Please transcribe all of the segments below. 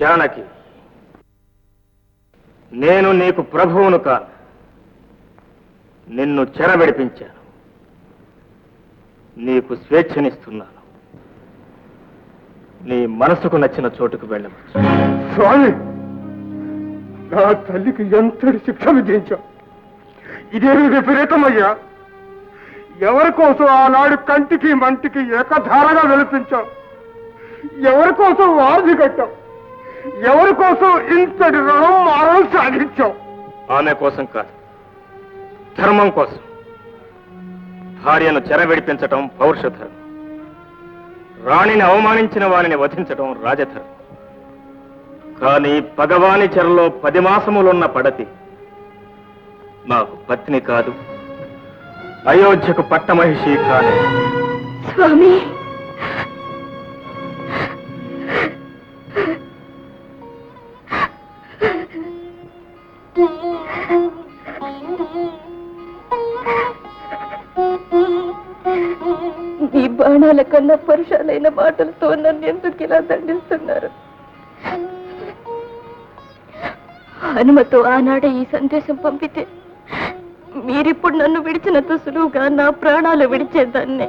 జానకి నేను నీకు ప్రభువును కాను. నిన్ను చెరబెడిపించాను. నీకు స్వేచ్ఛనిస్తున్నాను. నీ మనసుకు నచ్చిన చోటుకు వెళ్ళవచ్చు. స్వామి నా తల్లికి ఎంతటి శిక్ష విధించావు? ఇదేమి విపరీతమయ్యా. ఎవరి కోసం ఆనాడు కంటికి మంటికి ఏకధారగా వెలిపించావు? ఎవరి కోసం వారధి కట్టావు? ఎవరి కోసం ఇంతటి రుణం మారం సాగించావు ఆమె కోసం కాదు. ధర్మం కోసం. భార్యను చెరబెడిపించటం పౌరుషధర్మం. రాణిని అవమానించిన వారిని వధించటం రాజధర్మం. కానీ పగవాని చెరలో పది మాసములున్న పడతి నాకు పత్ని కాదు. అయోధ్యకు పట్టమహిషి కాదు స్వామి! మీ కన్నా పరుషాలైన మాటలతో నన్ను ఎందుకు ఇలా దండిస్తున్నారు? హనుమతో ఆనాడే ఈ సందేశం పంపితే మీరిప్పుడు నన్ను విడిచినంత సులువుగా నా ప్రాణాలు విడిచేదాన్నే.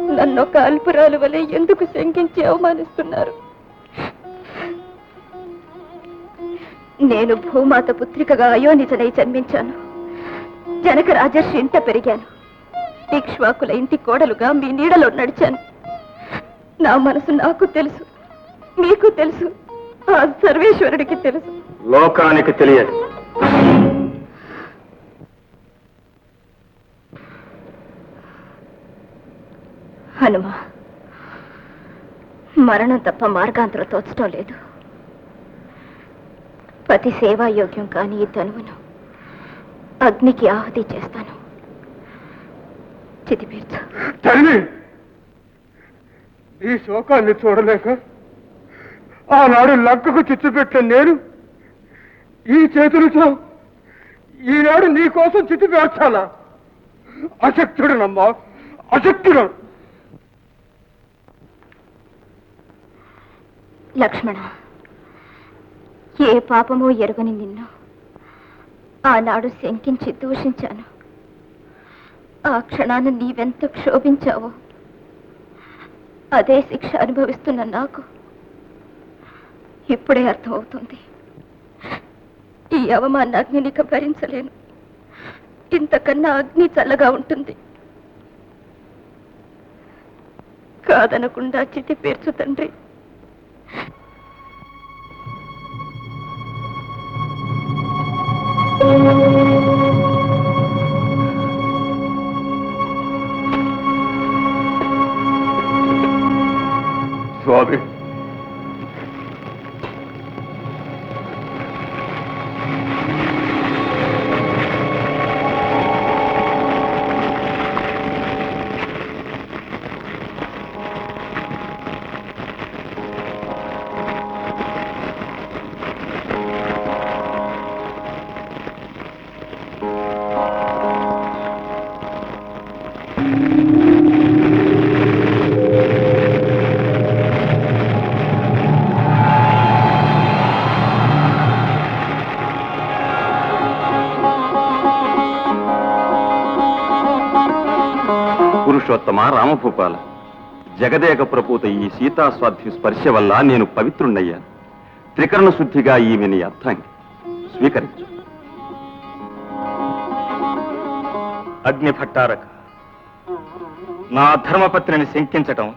నన్ను ఒక అల్పురాలు వలె ఎందుకు శంకించి అవమానిస్తున్నారు? నేను భూమాత పుత్రికగా అయోనిజనై జన్మించాను. జనక రాజర్షి ఇంట పెరిగాను. ఇక్ష్వాకుల ఇంటి కోడలుగా మీ నీడలో నడిచాను. నా మనసు నాకు తెలుసు. మీకు తెలుసు. ఆ సర్వేశ్వరుడికి తెలుసు. లోకానికి తెలియదు. హనుమ మరణం తప్ప మార్గాంతరం తోచడం లేదు. పతి సేవాయోగ్యం కాని ఈ తనువును అగ్నికి ఆహుతి చేస్తాను. చితిపీర్చు. తల్లి ఈ శోకాన్ని చూడలేక ఆనాడు లంకకు చిచ్చు పెట్టిన నేను ఈ చేతులతో ఈనాడు నీ కోసం చితి పేర్చాలా? అశక్తుడనమ్మా అశక్తుడు. లక్ష్మణ ఏ పాపమో ఎరుగని నిన్ను ఆనాడు శంకించి దూషించాను. ఆ క్షణాన్ని నీవెంత క్షోభించావో అదే శిక్ష అనుభవిస్తున్న నాకు ఇప్పుడే అర్థమవుతుంది. ఈ అవమాన అగ్నినిక భరించలేను. ఇంతకన్నా అగ్ని చల్లగా ఉంటుంది. కాదనకుండా చితి పేర్చు తండ్రి స్వామి పురుషోత్తమ రామభూపాల. జగదేక ప్రపూత ఈ సీతాస్వాధ్య స్పర్శ వల్ల నేను పవిత్రుణ్ణయ్యాను. త్రికరణ శుద్ధిగా ఈమెని అర్థాంగి. స్వీకరించు. అగ్ని భట్టారక నా ధర్మపత్రిని శంకించటం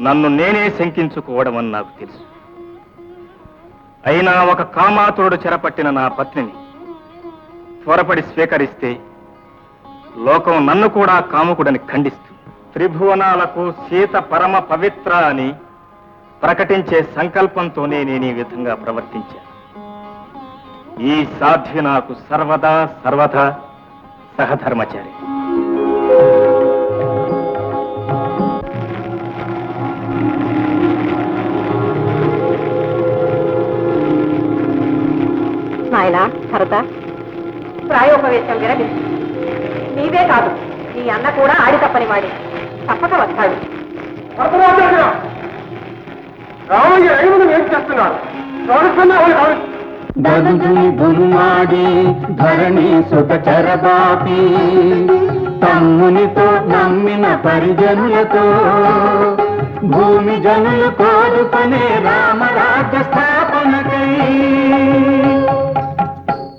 నన్ను నేనే శంకించుకోవడం అని నాకు తెలుసు. అయినా ఒక కామాతురుడు చెరపట్టిన నా పత్నిని త్వరపడి స్వీకరిస్తే లోకం నన్ను కూడా కాముకుడని ఖండిస్తూ త్రిభువనాలకు సీత పరమ పవిత్ర అని ప్రకటించే సంకల్పంతోనే నేను ఈ విధంగా ప్రవర్తించాను ఈ సాధ్వి నాకు సర్వదా సర్వదా సహధర్మచారి. నాయన భరత ప్రాయోపవేశం విరమించు. నీవే కాదు. నీ అన్న కూడా ఆడి తప్పని వాడి. తప్పక వస్తాడు. రామయ్య ఏం చేస్తున్నాడు బునుమాడి ధరణి సుత చరబాపి తమ్మునితో నమ్మిన పరిజనులతో భూమి జనులు కోరుకునే రామరాజ్య స్థాపనకై.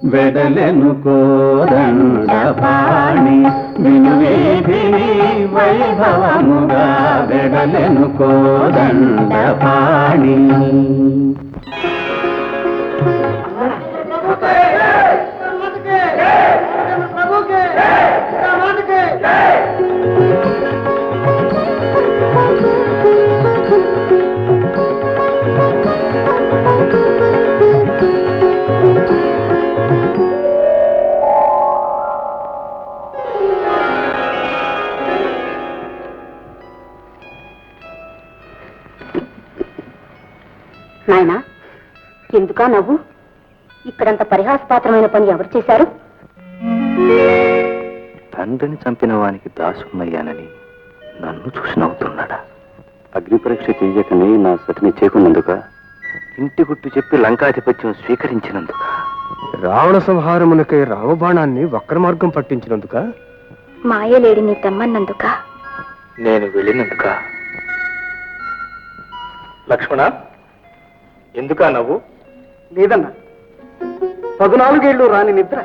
వెడలెను కోదండ పాణి వినువేదిని వైభవముగా వెడలెను కోదండ నాయనా ఎందుకా నవ్వు? ఇక్కడంత పరిహాసపాత్రమైన పని ఎవరు చేశారు? తండ్రిని చంపిన వానికి దాసున్నయ్యానని నన్ను చూసి నవ్వుతున్నాడా? అగ్ని పరీక్ష చెయ్యకనే నా సతిని చేకున్నందుక? ఇంటి గుట్టు చెప్పి లంకాధిపత్యం స్వీకరించినందుక? రావణ సంహారమునకై రామబాణాన్ని వక్ర మార్గం పట్టించినందుక మాయలేడి నీ తెమ్మన్నందుక? నేను వెళ్ళినందుక? లక్ష్మణ ఎందుకా నవ్వు? లేదన్నా. పదునాలుగేళ్ళు రాని నిద్ర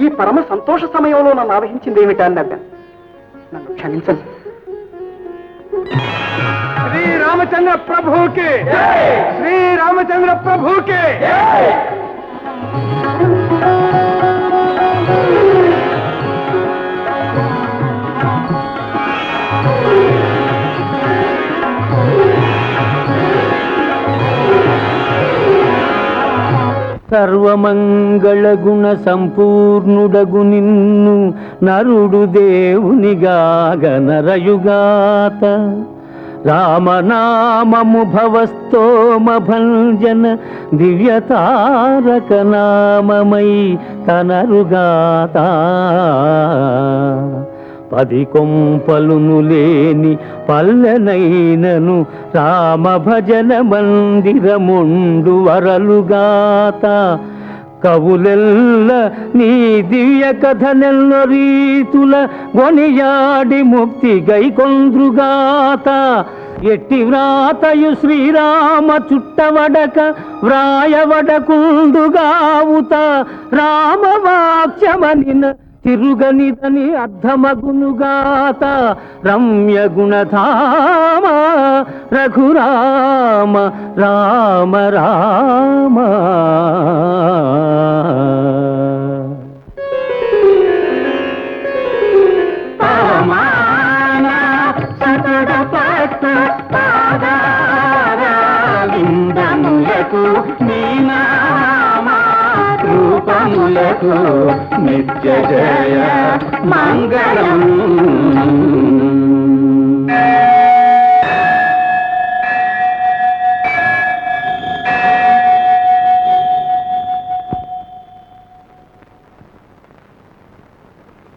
ఈ పరమ సంతోష సమయంలో నన్ను ఆవహించింది ఏమిటా అని నవ్వాను నన్ను క్షమించండి. శ్రీ రామచంద్ర ప్రభుకి శ్రీ రామచంద్ర ప్రభుకి సర్వమంగళ గుణ సంపూర్ణుడగు నిన్ను నరుడు దేవునిగాగ నరయుగాత. రామనామము భవస్తోమభంజన భంజన నామమై తనరుగాత. పది కొంపలును లేని పల్లెనైనను రామ భజన మందిరముండు వరలుగాత. కవులెల్ల నీ దివ్య కథనెల్ల రీతుల గొనియాడి ముక్తి గైకొంద్రుగాత. ఎట్టి వ్రాతయు శ్రీరామ చుట్టవడక వ్రాయవడకుండుగావుత రామవాక్యమనిన తిరుగనిదని అర్ధమగునుగాత రమ్య గుణధామ రఘురామ రామ రామ. నిత్య జయ మంగళం.